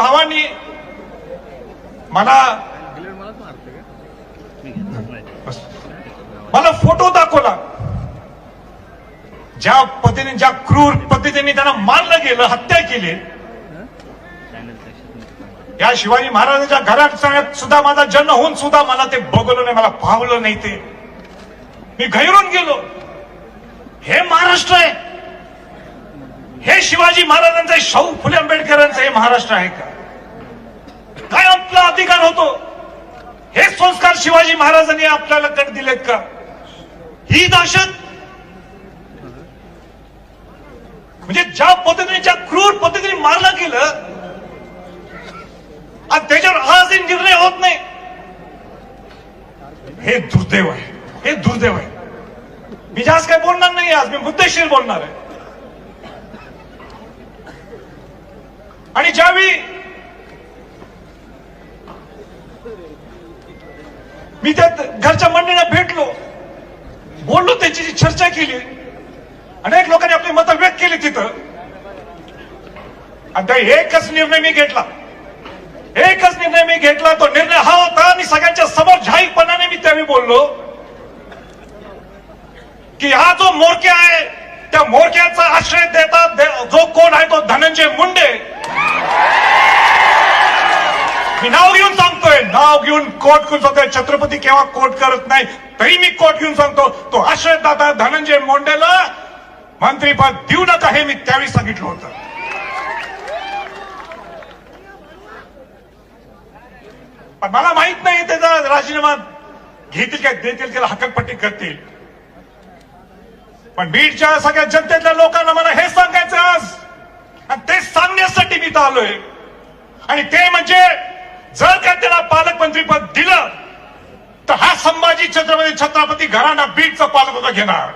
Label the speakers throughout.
Speaker 1: भावांनी मला मला फोटो दाखवला. ज्या पद्धतीने ज्या क्रूर पद्धतीने त्यांना मारलं गेलं हत्या केली. या शिवाजी महाराजांच्या घरात सुद्धा माझा जन्म होऊन सुद्धा मला ते बघवलं नाही मला पावलं नाही ते. मी घैरून गेलो. हे महाराष्ट्र आहे. हे शिवाजी महाराजांचं शाहू फुले आंबेडकरांचं हे महाराष्ट्र आहे का? काय आपला अधिकार होतो? हे संस्कार शिवाजी महाराजांनी आपल्याला कट दिलेत का? ही दहशत? म्हणजे ज्या पद्धतीने ज्या क्रूर पद्धतीने मारलं गेलं आणि त्याच्यावर आजही निर्णय होत नाही. हे दुर्दैव आहे. हे दुर्दैव आहे. मी जास्त काय बोलणार नाही आज. मी मुद्देशीर बोलणार आहे. आणि ज्यावेळी मी त्या घरच्या मंडळीला भेटलो बोललो त्यांची जी चर्चा केली अनेक लोकांनी आपली मतं व्यक्त केली तिथं. आणि त्या एकच निर्णय मी घेतला. एकच निर्णय मी घेतला तो निर्णय हा होता आणि सगळ्यांच्या समोर जाहीरपणाने मी त्यावेळी बोललो की हा जो मोरक्या आहे त्या मोरक्याचा आश्रय देतात दे- जो कोण आहे तो धनंजय मुंडे. मी नाव घेऊन सांगतोय. नाव घेऊन कोट घेऊन सांगतोय. छत्रपती केव्हा कोट करत नाही तरी मी कोट घेऊन सांगतो. तो आश्रयदाता धनंजय मुंडेला मंत्रीपद देऊ नका हे मी त्यावेळी सांगितलं होतं. पण मला माहीत नाही त्याचा राजीनामा घेतील काय देतील त्याला हकलपट्टी करतील. पण बीडच्या सगळ्या जनतेतल्या लोकांना मला हे सांगायचं आज. आणि ते सांगण्यासाठी मी इथं आलोय. आणि ते म्हणजे जर का त्याला पालकमंत्रीपद दिलं तर हा संभाजी छत्रपती छत्रपती घराणा बीडचं पालकत्व घेणार.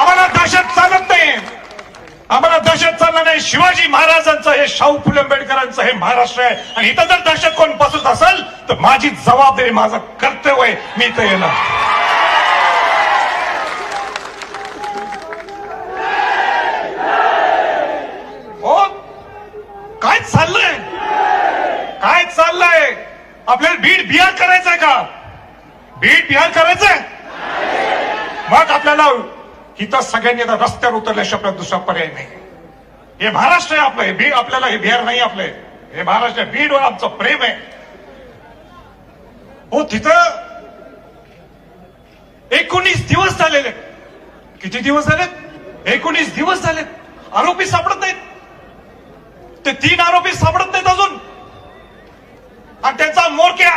Speaker 1: आम्हाला दहशत चालत नाही. आम्हाला दहशत चालणार नाही. शिवाजी महाराजांचं हे शाहू फुले आंबेडकरांचं हे महाराष्ट्र आहे. आणि इथं जर दहशत कोण बसत असेल तर माझी जबाबदारी माझं कर्तव्य आहे. मी इथं येणार हो काय चाललंय काय चाललंय? आपल्याला बीड बिहार करायचंय का? बीड बिहार करायचंय? मग आपल्याला इथं सगळ्यांनी आता रस्त्यावर उतरल्याशिवाय दुसरा पर्याय नाही. हे महाराष्ट्र आहे आपलं हे बीड आपल्याला हे बिहार नाही आपले. हे महाराष्ट्र आहे. बीडवर आमचं प्रेम आहे. हो तिथं एकोणीस दिवस झालेले किती दिवस झालेत? एकोणीस दिवस झालेत. आरोपी सापड नाहीत ते तीन आरोपी सापडत नाहीत अजून आणि त्यांचा मोरक्या.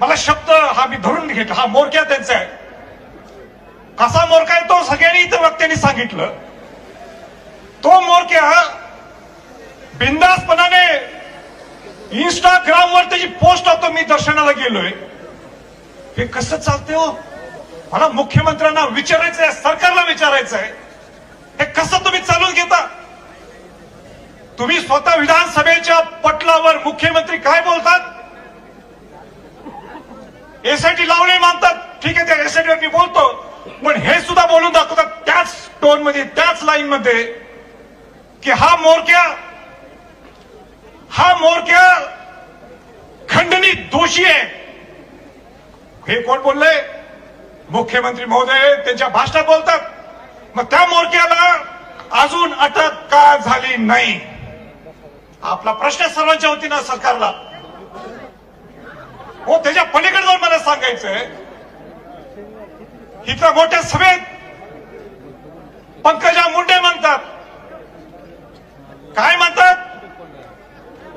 Speaker 1: मला शब्द हा मी धरून घेतला हा मोरक्या त्यांचा आहे. कसा मोरका आहे तो सगळ्यांनी इतर वक्त्यांनी सांगितलं. तो मोरक्या बिंदासपणाने इंस्टाग्रामवर त्याची पोस्ट होतो मी दर्शनाला गेलोय. हे कसं चालते हो? मला मुख्यमंत्र्यांना विचारायचं आहे सरकारला विचारायचं आहे हे कसं तुम्ही चालून घेता? तुम्ही स्वतः विधानसभेच्या पटलावर मुख्यमंत्री काय बोलतात? एसआयटी लावणे मानतात ठीक आहे त्या एसआयटीवर मी बोलतो. पण हे सुद्धा बोलून दाखवतात त्याच टोनमध्ये त्याच लाईन मध्ये की हा मोरक्या हा मोरक्या खंडणी दोषी आहे. हे कोण बोलले मुख्यमंत्री महोदय त्यांच्या भाषणात बोलतात. मग त्या मोरक्याला अजून अटक का झाली नाही? आपला प्रश्न सर्वांच्या वतीनं सरकारला. हो त्याच्या पलीकडे जाऊन मला सांगायचंय. इथं मोठ्या सभेत पंकजा मुंडे म्हणतात. काय म्हणतात?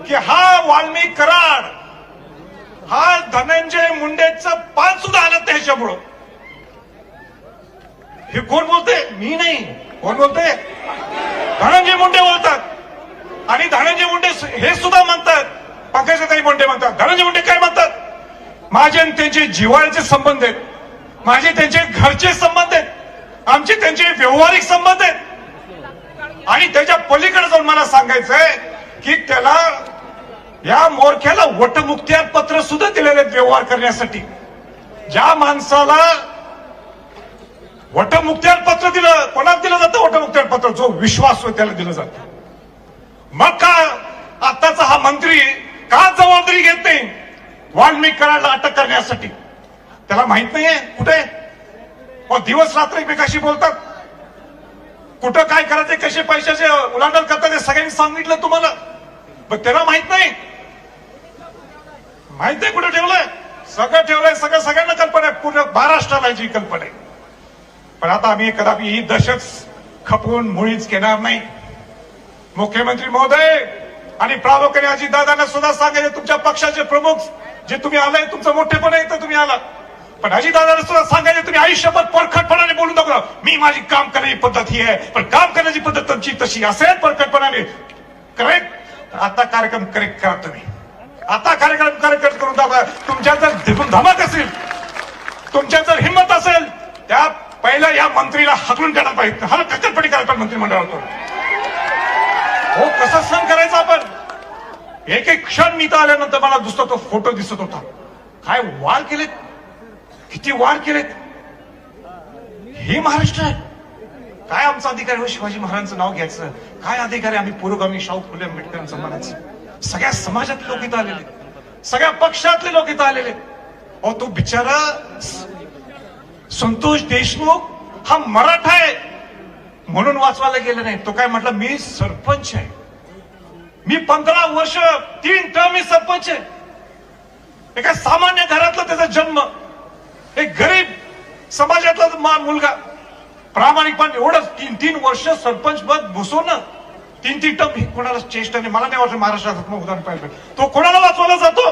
Speaker 1: की हा वाल्मिक कराड हा धनंजय मुंडेचं पान सुद्धा आलं त्याच्यामुळं हे कोण बोलते मी नाही. कोण बोलते धनंजय मुंडे बोलतात. आणि धनंजय मुंडे हे सुद्धा म्हणतात. पंकजाताई मुंडे म्हणतात. धनंजय मुंडे काय म्हणतात? माझे आणि त्यांचे जिव्हाळ्याचे संबंध आहेत. माझे त्यांचे घरचे संबंध आहेत. आमचे त्यांचे व्यवहारिक संबंध आहेत. आणि त्याच्या पलीकडे जाऊन मला सांगायचंय की त्याला या मोरख्याला वटमुक्त्यार पत्र सुद्धा दिलेले आहेत व्यवहार करण्यासाठी. ज्या माणसाला वटमुक्त्यार पत्र दिलं कोणाला दिलं जातं वटमुक्त्यार पत्र? जो विश्वास होय त्याला दिलं जातं. मग का आताचा हा मंत्री का जबाबदारी घेत नाही? वाल्मिक कराडला अटक करण्यासाठी. त्याला माहीत नाहीये कुठे? मग दिवस रात्र एकमेकाशी बोलतात. कुठं काय करायचे कसे पैशाचे उलाढाल करतात हे सगळ्यांनी सांगितलं तुम्हाला. पण त्याला माहीत नाही. माहीत आहे कुठं ठेवलंय. सगळं ठेवलंय सगळं सगळ्यांना कल्पना आहे. पूर्ण महाराष्ट्राला याची कल्पना आहे. पण आता आम्ही कदापि ही दशच खपवून मुळीच घेणार नाही. मुख्यमंत्री महोदय आणि प्रामुख्याने अजितदादांना सुद्धा सांगायचे तुमच्या पक्षाचे प्रमुख जे तुम्ही आलाय तुमचं मोठेपण येतं तर तुम्ही आला पण अजितदादांना सुद्धा सांगायचे तुम्ही आयुष्यभर परखटपणाने बोलू नका. मी माझी काम करण्याची पद्धत ही आहे. पण काम करण्याची पद्धत तुमची तशी असेल परखटपणाने. करेक्ट आता कार्यक्रम करेक्ट करा तुम्ही. आता कार्यक्रम करेक्ट करून दाखवा. तुमच्या जर धमक असेल तुमच्या जर हिंमत असेल त्या पहिल्या या मंत्रीला हकलून काढायला पाहिजे. हा कक्करपटी करायला पाहिजे मंत्रिमंडळातून. हो कसं सण करायचं आपण. एक एक क्षण मी तर आल्यानंतर मला दुसरा तो फोटो दिसत होता. काय वार केलेत? किती वार केलेत? हे महाराष्ट्र आहे. काय आमचा अधिकार हो शिवाजी महाराजांचं नाव घ्यायचं? काय अधिकार आहे आम्ही पुरोगामी शाहू फुले आंबेडकरांचं म्हणायचं? सगळ्या समाजातले लोक इथं आलेले सगळ्या पक्षातले लोक इथं आलेले अहो तो बिचारा संतोष देशमुख हा मराठा आहे. म्हणून वाचवायला गेलं नाही. तो काय म्हटलं मी सरपंच आहे. मी पंधरा वर्ष तीन टर्म मी सरपंच आहे. एका सामान्य घरातला त्याचा जन्म. एक गरीब समाजातला मुलगा. प्रामाणिकपणे एवढंच. तीन तीन वर्ष सरपंच पद बसवणं तीन तीन टर्म कोणाला चेष्टा नाही. मला नाही वाटत महाराष्ट्रात उदाहरण पाहिजे तो कोणाला वाचवला जातो?